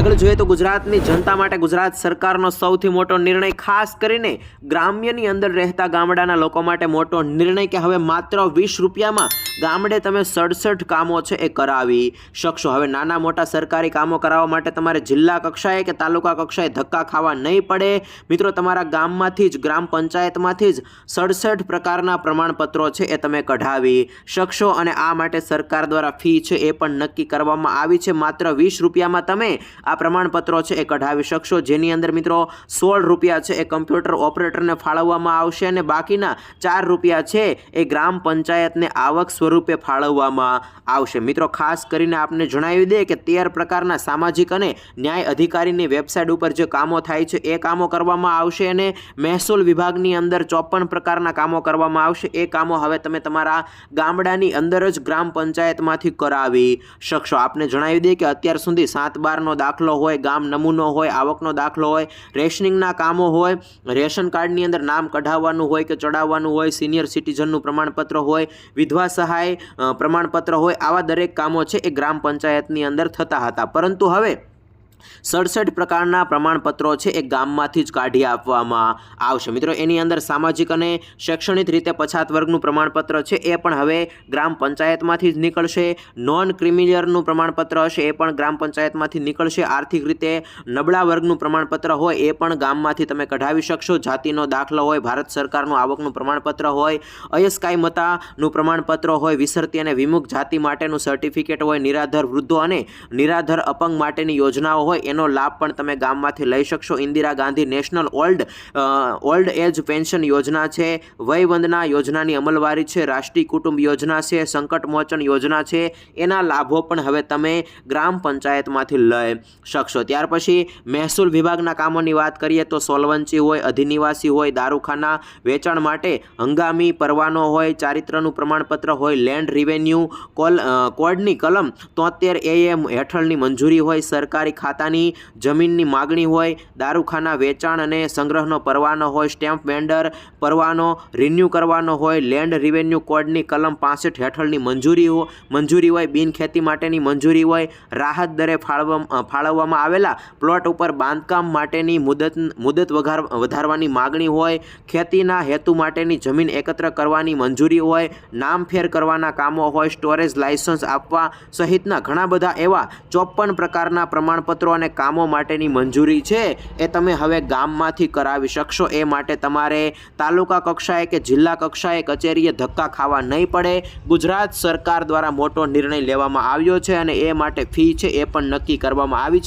આગળ જોઈએ તો ગુજરાતની જનતા માટે ગુજરાત સરકારનો સૌથી મોટો નિર્ણય, ખાસ કરીને ગ્રામ્યની અંદર રહેતા ગામડાના લોકો માટે મોટો નિર્ણય કે હવે માત્ર વીસ રૂપિયામાં ગામડે તમે સડસઠ કામો છે એ કરાવી શકશો. હવે નાના મોટા સરકારી કામો કરાવવા માટે તમારે જિલ્લા કક્ષાએ કે તાલુકા કક્ષાએ ધક્કા ખાવા નહીં પડે. મિત્રો, તમારા ગામમાંથી જ, ગ્રામ પંચાયતમાંથી જ સડસઠ પ્રકારના પ્રમાણપત્રો છે એ તમે કઢાવી શકશો અને આ માટે સરકાર દ્વારા ફી છે એ પણ નક્કી કરવામાં આવી છે. માત્ર વીસ રૂપિયામાં તમે આ પ્રમાણપત્રો છે એ કઢાવી શકશો. જેની અંદર મિત્રો સોળ રૂપિયા છે એ કમ્પ્યુટર ઓપરેટરને ફાળવવામાં આવશે અને બાકીના ચાર રૂપિયા છે એ ગ્રામ પંચાયતને આવક સ્વરૂપે ફાળવવામાં આવશે. મિત્રો, ખાસ કરીને આપને જણાવી દે કે તેર પ્રકારના સામાજિક અને ન્યાય અધિકારીની વેબસાઇટ ઉપર જે કામો થાય છે એ કામો કરવામાં આવશે અને મહેસૂલ વિભાગની અંદર ચોપન પ્રકારના કામો કરવામાં આવશે. એ કામો હવે તમે તમારા ગામડાની અંદર જ ગ્રામ પંચાયતમાંથી કરાવી શકશો. આપને જણાવી દઈએ કે અત્યાર સુધી સાત બારનો દાખલો હોય, ગામ નમૂનો હોય, આવકનો દાખલો હોય, રેશનિંગના કામો હોય, રેશન કાર્ડની અંદર નામ કઢાવવાનું હોય કે ચડાવવાનું હોય, સિનિયર સિટીઝનનું પ્રમાણપત્ર હોય, વિધવા સહાય પ્રમાણપત્ર હોય, આવા દરેક કામો છે એ ગ્રામ પંચાયતની અંદર થતા હતા. પરંતુ હવે સડસઠ પ્રકારના પ્રમાણપત્રો છે એ ગામમાંથી જ કાઢી આપવામાં આવશે. મિત્રો, એની અંદર સામાજિક અને શૈક્ષણિક રીતે પછાત વર્ગનું પ્રમાણપત્ર છે એ પણ હવે ગ્રામ પંચાયતમાંથી જ નીકળશે. નોન ક્રિમિલિયરનું પ્રમાણપત્ર હશે એ પણ ગ્રામ પંચાયતમાંથી નીકળશે. આર્થિક રીતે નબળા વર્ગનું પ્રમાણપત્ર હોય એ પણ ગામમાંથી તમે કઢાવી શકશો. જાતિનો દાખલો હોય, ભારત સરકારનું આવકનું પ્રમાણપત્ર હોય અયસ્કાય મતાનું પ્રમાણપત્ર હોય, વિસરતી અને વિમુખ જાતિ માટેનું સર્ટિફિકેટ હોય, નિરાધર વૃદ્ધો અને નિરાધર અપંગ માટેની યોજનાઓ હોય એનો લાભ પણ તમે ગામમાંથી લઈ શકશો. Indira Gandhi national old old age pension યોજના છે. વયવંદના યોજનાની અમલવારી છે. રાષ્ટ્રીય કુટુંબ યોજના છે. સંકટ મોચન યોજના છે. એના લાભો પણ હવે તમે ગ્રામ પંચાયતમાંથી લઈ શકશો. ત્યાર પછી મહેસૂલ વિભાગના કામોની વાત કરીએ તો સોલવંચી હોય, અધિનિવાસી હોય, દારૂખાના વેચાણ માટે હંગામી પરવાનો હોય, ચારિત્રનું પ્રમાણપત્ર હોય, લેન્ડ રિવેન્યુ કોલ કોડની કલમ તોતેર એએમ હેઠળની મંજૂરી હોય, સરકારી ખાતાની જમીનની માગણી હોય, દારૂખાના વેચાણ અને સંગ્રહનો પરવાનો હોય, સ્ટેમ્પ વેન્ડર પરવાનો રિન્યૂ કરવાનો હોય, લેન્ડ રિવેન્યુ કોડની કલમ પાસઠ હેઠળની મંજૂરી મંજૂરી હોય બિન ખેતી માટેની મંજૂરી હોય, રાહત દરે ફાળવવા ફાળવવામાં આવેલા પ્લોટ ઉપર બાંધકામ માટેની મુદત મુદત વઘાર, વધારવાની માગણી હોય, ખેતીના હેતુ માટેની જમીન એકત્ર કરવાની મંજૂરી હોય નામફેર કરવાના કામો હોય, સ્ટોરેજ લાયસન્સ આપવા સહિતના ઘણા બધા એવા ચોપન પ્રકારના પ્રમાણપત્રો અને કામો માટેની મંજૂરી છે એ તમે હવે ગામમાંથી કરાવી શકશો. એ માટે તમારે તાલુકા કક્ષાએ કે જિલ્લા કક્ષાએ કચેરીએ ધક્કા ખાવા નહીં પડે. ગુજરાત સરકાર દ્વારા મોટો નિર્ણય લેવામાં આવ્યો છે અને એ માટે ફી છે એ પણ નક્કી કરવામાં આવી છે.